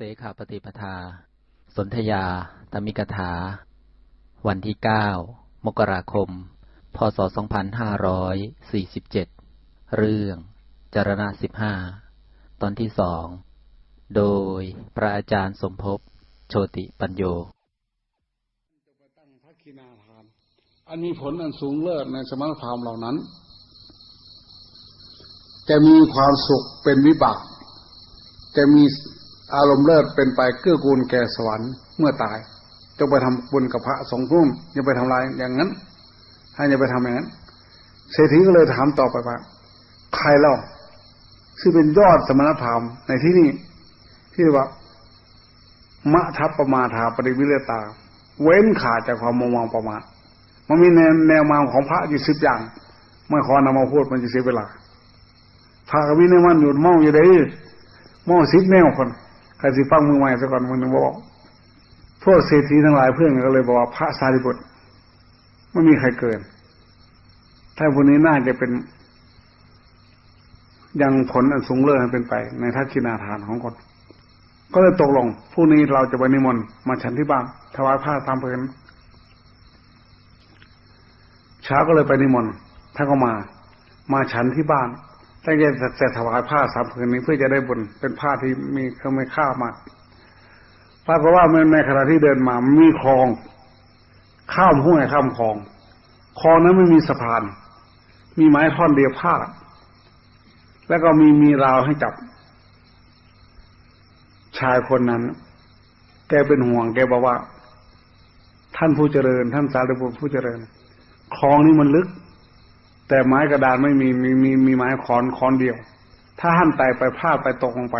เสขาปฏิปทา สนธยา ตมิกถา วันที่เก้ามกราคม พศ 2547 เรื่องจารณะสิบห้าตอนที่สอง โดยพระอาจารย์สมภพ โชติปัญโยจะไปตั้งทักขินาทาน อันมีผลอันสูงเลิศในสมณธรรมเหล่านั้น จะมีความสุขเป็นวิบากจะมี อารมณ์เลิศเป็นไปเกื้อกูลแก่สวรรค์เมื่อตายจงไปทำบุญกับพระสงฆ์รุ่มอย่าไปทำลายอย่างนั้น ให้อย่าไปทำอย่างนั้นเศรษฐีก็เลยถามต่อไปว่าใครเล่าซึ่งเป็นยอดสมณธรรมในที่นี้ที่เรียกว่ามะทัพประมาทาปริวิเลตา เว้นขาดจากความมองมองประมาทมันมีแนวแนวมาของพระอยู่สิบอย่างไม่ขอนำมาพูดมันจะเสียเวลาพระก็มีแนวมันอยู่เมาอยู่ได้เมาสิบแนวคน ใครสิฟังมือใหม่ซะก่อนมันบอกพวกเศรษฐีทั้งหลายเพื่อนก็เลยบอกว่าพระสารีบุตรไม่มีใครเกิน ถ้าพวกนี้น่าจะเป็นยังผลอันสูงเลิศให้เป็นไป ในทักษิณาทานของคนก็เลยตกลงพรุ่งนี้เราจะไปนิมนต์มาฉันที่บ้านถวายผ้าตามเพลินเช้าก็เลยไปนิมนต์ท่านก็มา มาฉันที่บ้าน ตั้งใจจะถวายผ้าสามผืนนี้เพื่อจะได้บุญเป็นผ้าที่มีเครื่องไม่ค่ามากปรากฏว่าในขณะที่เดินมามีคลอง ข้ามห้วยข้ามคลอง คลองนั้นไม่มีสะพาน มีไม้ท่อนเดียวผ้าแล้วก็มีมีราวให้จับ ชายคนนั้น แกเป็นห่วง แกบอกว่า ท่านผู้เจริญ ท่านสารีบุตรผู้เจริญ คลองนี้มันลึก แต่ไม้กระดานไม่มีมีมีมีไม้ขอนขอนเดียว ถ้าท่านไต่ไปพลาดไปตกลงไป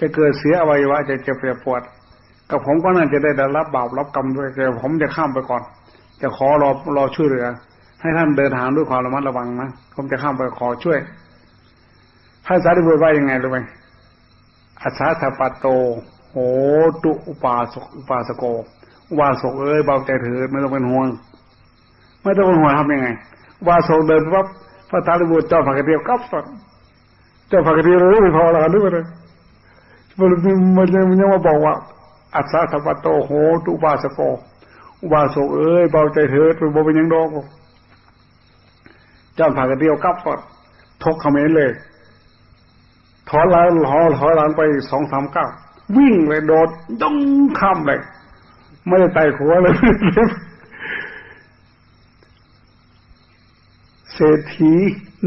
จะเกิดเสียอวัยวะจะเจ็บปวดกับผมก็น่าจะได้รับบาปรับกรรมด้วยแต่ผมจะข้ามไปก่อน จะขอรอรอช่วยเหลือ ให้ท่านเดินทางด้วยความระมัดระวังนะผมจะข้ามไปขอช่วยท่านสารีบุตรว่ายังไงรู้ไหมอาสาสปัตโตโหตุอุปาสกอุปาสโกอุปาสกเอ้ยเบาใจเถิดไม่ต้องเป็นห่วง ไม่ต้องเป็นห่วงทำยังไง อุปาสกเดินปั๊บพระสารีบุตรเจ้าผักกระเทียมกับสัตเจ้าผักกระเทียมรู้ไม่พอแล้วด้วยเลยมันมันยังมันยังมาบอกว่าอาสาสปัตโตโหตุอุปาสโกอุปาสกเอ้ยเบาใจเถิดเป็นโบเป็นยังดอกเจ้าผักกระเทียมกับสัตทกเขมรเลยถอนหลังหอถอยหลังไปสองสามเก้าวิ่งเลยโดดย่องข้ามเลย ไม่ได้ไต่หัวเลย เศรษฐี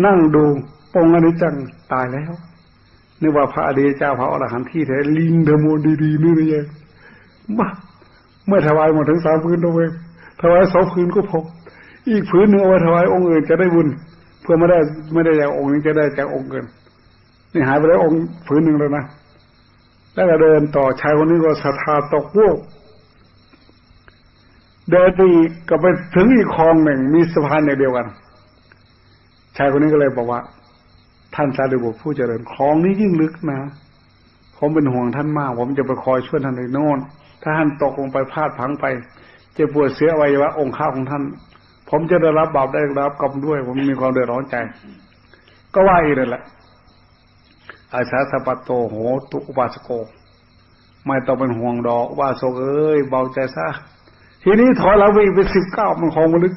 นั่งดูปองอนิจจังตายแล้วนึกว่าพระอดีเจ้าพระอรหันต์ที่แท้ลิงเดโมดีๆนี่นี่เองมาเมื่อถวายหมดถึงสามพื้นตัวเองถวายสองพื้นก็พออีกพื้นหนึ่งเอาไว้ถวายองค์อื่นจะได้บุญ เพื่อไม่ได้ไม่ได้จากองค์นี้จะได้จากองค์อื่นนี่หายไปแล้วองค์ผืนหนึ่งแล้วนะแล้วก็เดินต่อชายคนนี้ก็ศรัทธาตกโวกเดินไปอีกก็ไปถึงอีกคลองหนึ่งมีสะพานอย่างเดียวกัน ชายคนนี้ก็เลยบอกว่า ท่านสารีบุตรผู้เจริญคลองนี้ยิ่งลึกนะผมเป็นห่วงท่านมาก ผมจะไปคอยช่วยท่านในโน่นถ้าท่านตกลงไปพลาดพังไปจะปวดเสียอวัยวะองค์ข้าของท่าน ผมจะได้รับบาปได้รับกรรมด้วย ผมมีความเดือดร้อนใจ ก็ว่าอีกนั่นแหละอาสาสปัตโตโหตุอุปาสโก ไม่ต้องเป็นห่วงดอกว่าโศกเอ้ยเบาใจซะทีนี้ถอยหลังไปอีกเป็นสิบเก้ามันคงมันลึก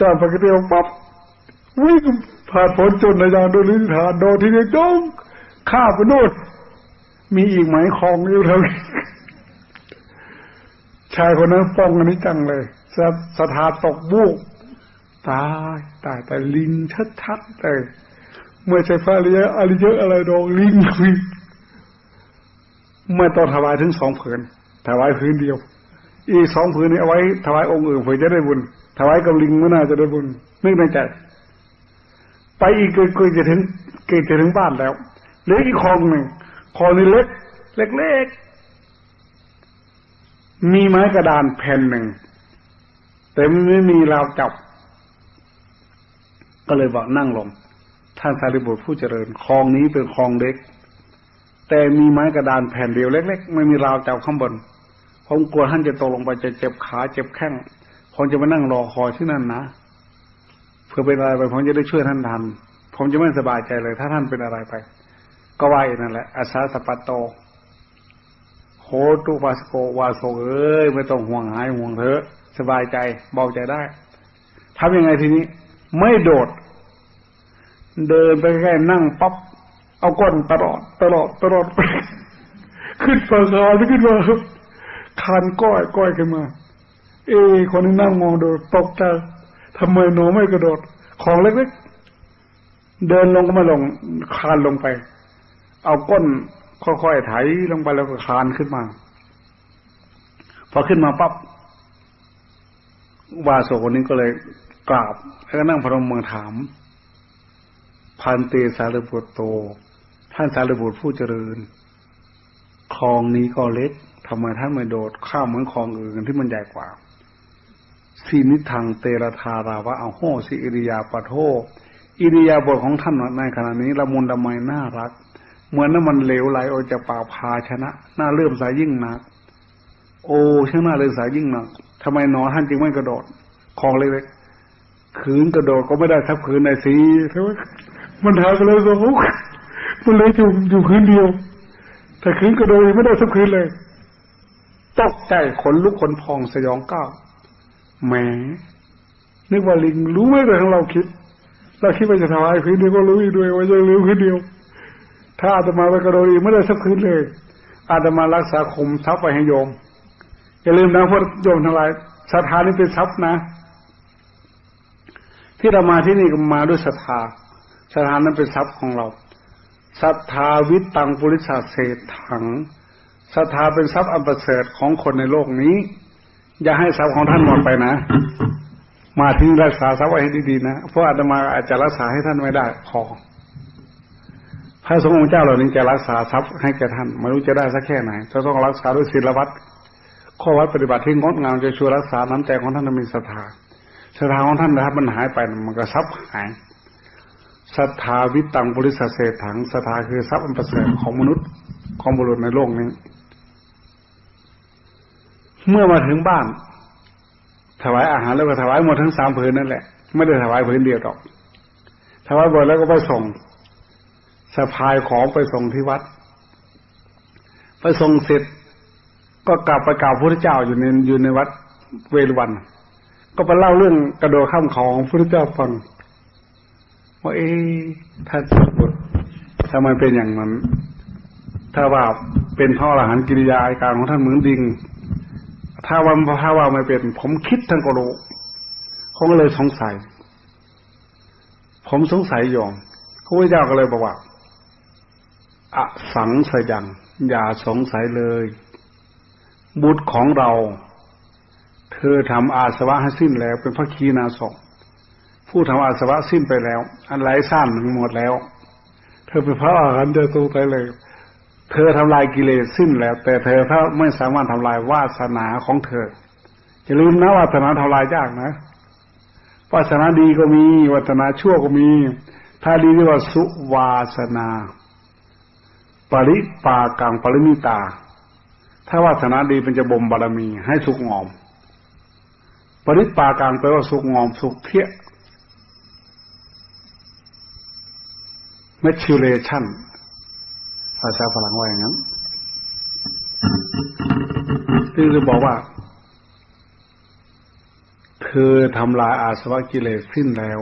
จอนปกติปั๊บ วิ่งผ่านผลจนในยางโดนลิ้นฐานโดนทีนี้จ้องข้าไปโน่นมีอีกไหมคลองอยู่ทางชายคนนั้นป้องอันนี้จังเลยสถาตกบุกตายตายแต่ลิงชัดๆเลยเมื่อใช้ฟ้าริยะอริยอะอะไรดองลิงลิงเมื่อต้องถวายถึงสองผืนถวายพื้นเดียว อีกสองผืนนี้เอาไว้ถวายองค์อื่นเพื่อจะได้บุญถวายกับลิงไม่น่าจะได้บุญนึกในใจ ไปอีกเกิดจะถึงเกิดจะถึงบ้านแล้วเหลืออีกคลองหนึ่งคลองนี้เล็ก เล็กๆมีไม้กระดานแผ่นหนึ่งแต่ไม่มีราวจับ ก็เลยบอกนั่งลง ท่านสารีบุตรผู้เจริญคลองนี้เป็นคลองเล็ก แต่มีไม้กระดานแผ่นเดียวเล็ก ๆ ไม่มีราวจับข้างบนผมกลัวท่านจะตกลงไปจะเจ็บขาเจ็บแข้งผมจะมานั่งรอคอยที่นั่นนะ เพื่อเป็นอะไรไปผมจะได้ช่วยท่านทัน ผมจะไม่สบายใจเลย ถ้าท่านเป็นอะไรไป ก็ว่าอย่างนั่นแหละอาสาสปัตโตตุวาสโกวาโสเอ้ยไม่ต้องห่วงหายห่วงเถอะสบายใจเบาใจได้ทำยังไงทีนี้ ไม่โดด เดินไปแค่นั่งปั๊บเอาก้นตลอด ตลอดตลอดขึ้นเปิดคานขึ้นมาคานก้อยก้อยขึ้นมา เอ้คนที่นั่งมองดูตกใจ ทำไมหนูไม่กระโดด ของเล็กๆ เดินลงก็ไม่ลง คานลงไป เอาก้นค่อยๆไถลงไปแล้วก็คานขึ้นมา พอขึ้นมาปั๊บวาโสคนนี้ก็เลยกราบ แล้วก็นั่งพนมมือถาม พันเตสารบุตรโต ท่านสารบุตรผู้เจริญ คลองนี้ก็เล็กทำไมท่านไม่โดดข้ามเหมือนคลองอื่นที่มันใหญ่กว่า สีนิทังเตระธาราวะเอาโหสิอิริยาปะโทอิริยาบถของท่านในขณะนี้ละมุนละไมน่ารัก เหมือนน้ำมันเหลวไหลออกจากปากภาชนะน่าเลื่อมสายยิ่งนัก โอ้ช่างน่าเลื่อมสายยิ่งนักทำไมหนอท่านจึงไม่กระโดดคลองเล็กๆขืนกระโดดก็ไม่ได้ทับขืนในสีใช่ไหมมันหากันเลยสองมันเลยอยู่อยู่คืนเดียวแต่ขืนกระโดดไม่ได้ทับขืนเลยตกใจขนลุกขนพองสยองก้าว แหมนึกว่าลิงรู้ไหมแต่ของเราคิดเราคิดว่าจะถวายคืนเดียวก็รู้อีกด้วยว่าจะรู้คืนเดียว ถ้าอาตมาไปกระโดดอีกไม่ได้สักคืนเลย อาตมารักษาคมทรัพย์ไปให้โยมอย่าลืมนะพวกโยมทั้งหลายศรัทธานี่เป็นทรัพย์นะ ที่เรามาที่นี่ก็มาด้วยศรัทธาศรัทธานั้นเป็นทรัพย์ของเราศรัทธาวิตตังปุริสาเศษถังศรัทธาเป็นทรัพย์อันประเสริฐของคนในโลกนี้ อย่าให้ทรัพย์ของท่านหมดไปนะ มาที่นี่รักษาทรัพย์ไว้ให้ดีๆนะ เพราะอาตมาอาจจะรักษาให้ท่านไม่ได้พอพระสงฆ์องค์เจ้าเหล่านี้จะรักษาทรัพย์ให้แก่ท่านไม่รู้จะได้สักแค่ไหนจะต้องรักษาด้วยศีลวัดข้อวัดปฏิบัติที่งดงามจะช่วยรักษาน้ำใจของท่านให้มีศรัทธาศรัทธาของท่านนะครับมันหายไปมันก็ทรัพย์หายศรัทธาวิตังบริสัทเศษถังศรัทธาคือทรัพย์อันประเสริฐของมนุษย์ของบุรุษในโลกนี้ เมื่อมาถึงบ้าน ถวายอาหารแล้วก็ถวายหมดทั้งสามผืนนั่นแหละ ไม่ได้ถวายผืนเดียวหรอก ถวายหมดแล้วก็ไปส่งสะพายของไปส่งที่วัด ไปส่งเสร็จ ก็กลับไปกล่าวพระพุทธเจ้าอยู่ในอยู่ในวัดเวรวัน ก็ไปเล่าเรื่องกระโดดข้ามเขาของพระพุทธเจ้าฟังว่าเอ๊ท่านสมบุตรทำไมเป็นอย่างนั้น ถ้าว่าเป็นพ่ออรหันกิริยาอาการของท่านเหมือนดิง ถ้าว่าถ้าว่าไม่เป็น ผมคิดท่านก็รู้เขาก็เลยสงสัย ผมสงสัยโยมพระพุทธเจ้าก็เลยบอกว่าอสังสยัง อย่าสงสัยเลย บุตรของเรา เธอทำอาสวะให้สิ้นแล้ว เป็นพระคีนาศผู้ทำอาสวะสิ้นไปแล้ว อันไร้สั้นหมดแล้ว เธอเป็นพระอรหันต์จะตูไปเลย เธอทำลายกิเลสสิ้นแล้ว แต่เธอถ้าไม่สามารถทำลายวาสนาของเธออย่าลืมนะวาสนาทำลายยากนะวาสนาดีก็มีวาสนาชั่วก็มี ถ้าดีเรียกว่าสุวาสนาปริปากังปริมิตา ถ้าวาสนาดีเป็นจะบ่มบารมี ให้สุกงอม ปริปากังแปลว่าสุกงอมสุกเพีย maturation ภาษาฝรั่งว่าอย่างนั้นซึ่งจะบอกว่า เธอทำลายอาสวะกิเลสสิ้นแล้ว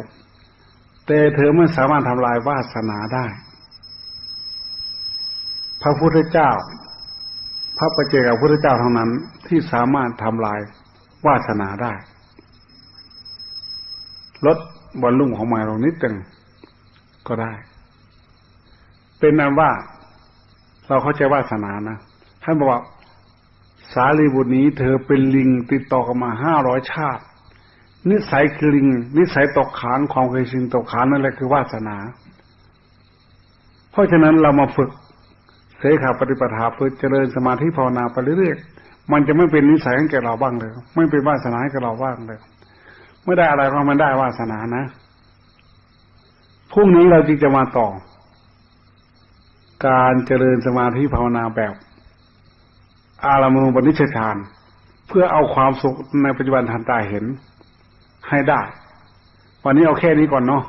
แต่เธอไม่สามารถทำลายวาสนาได้ พระพุทธเจ้า พระประเจกับพระพุทธเจ้าเท่านั้นที่สามารถทำลายวาสนาได้ ลดบอลลุ่มของหมาลงนิดนึงก็ได้ เป็นนั้นว่า เราเข้าใจวาสนานะท่านบอกว่าสารีบุตรนี้ เธอเป็นลิงติดต่อกันมาห้าร้อยชาติ นิสัยคือลิง นิสัยตกขานความเคยชินตกขานนั่นแหละคือวาสนา เพราะฉะนั้นเรามาฝึกเสขาปฏิปทาฝึกเจริญสมาธิภาวนาไปเรื่อยๆมันจะไม่เป็นนิสัยให้แก่เราบ้างเลยไม่เป็นวาสนาให้แก่เราบ้างเลยไม่ได้อะไรก็มันได้วาสนานะพรุ่งนี้เราจึงจะมาต่อ การเจริญสมาธิภาวนาแบบ อารามณูปนิชฌาน เพื่อเอาความสุขในปัจจุบันทันตาเห็นให้ได้ วันนี้เอาแค่นี้ก่อนเนาะ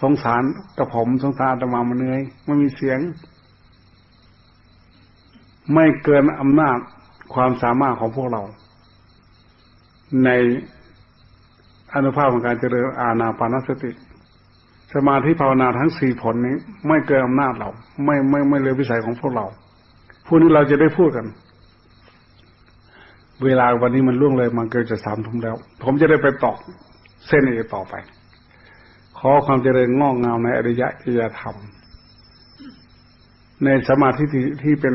สงสารกับผมสงสารอาตมามาเหนื่อยไม่มีเสียง ไม่เกินอำนาจความสามารถของพวกเรา ในอนุภาพของการเจริญอาณาปานสติ สมาธิภาวนาทั้งสี่ผลนี้ ไม่เกินอำนาจเรา ไม่ไม่ไม่เลยวิสัยของพวกเราพวกนี้เราจะได้พูดกัน เวลาวันนี้มันล่วงเลยมาเกินจะสามทุ่มแล้ว ผมจะได้ไปตอกเส้นเอกต่อไป ขอความเจริญงอกงามในอริยะอิยธรรม ในสมาธิที่ที่เป็น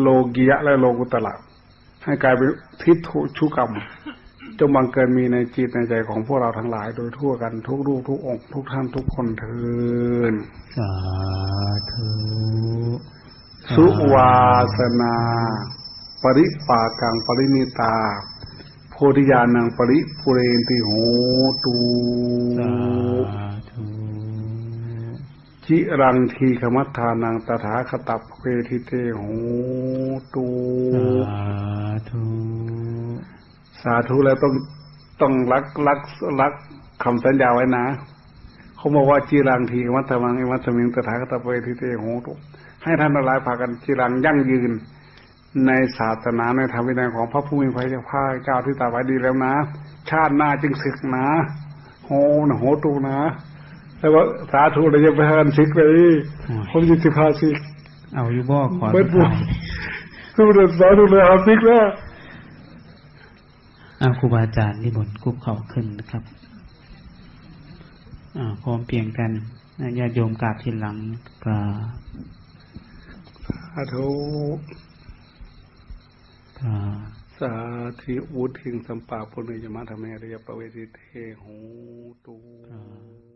โลกียะและโลกุตละให้กลายเป็นทิฏฐุชุกรรม งบังเกิดมีในจิตในใจของพวกเราทั้งหลายโดยทั่วกันทุกรูปทุกองค์ทุกท่านทุกคนเทินสาธุสุวาสนา ปริปากังปรินิตา โพธิญาณังปริปุเรนติโหตูสาธุจิรังทีขมัทธานังตถาคตับเวทิเตโหตูสาธุ สาธุแล้วต้องต้องรักรักรักคำสัญญาไว้นะเขาบอกว่าจีรังทีมัตถมังอิมัตถมิงตถาคตเวทิเตโหตุให้ท่านทั้งหลายพากันจีรังยั่งยืน ในศาสนาในธรรมวินัยของพระผู้มีพระเจ้าเจ้าที่ตรัสไว้ดีแล้วนะ ชาติหน้าจึงศึกนะโหนะโหตูนะแต่ว่าสาธุเลยจะไปหากันศึกเลยผมจะสิพาศึกเอาอยู่บ่ขอเปิสุดดบุท้ายสุดสาธุเลยเอาศึกแล้ว อ่าครูบาอาจารย์ที่บนคุบเข่าขึ้นนะครับอ่าพร้อมเพรียงกันอ่าญาติโยมกราบทีหลังกราบสาธุกราบสาธิวุฒิงสัมปาปุณยมะธรรมะเรียปเวทิเทโหตูกราบ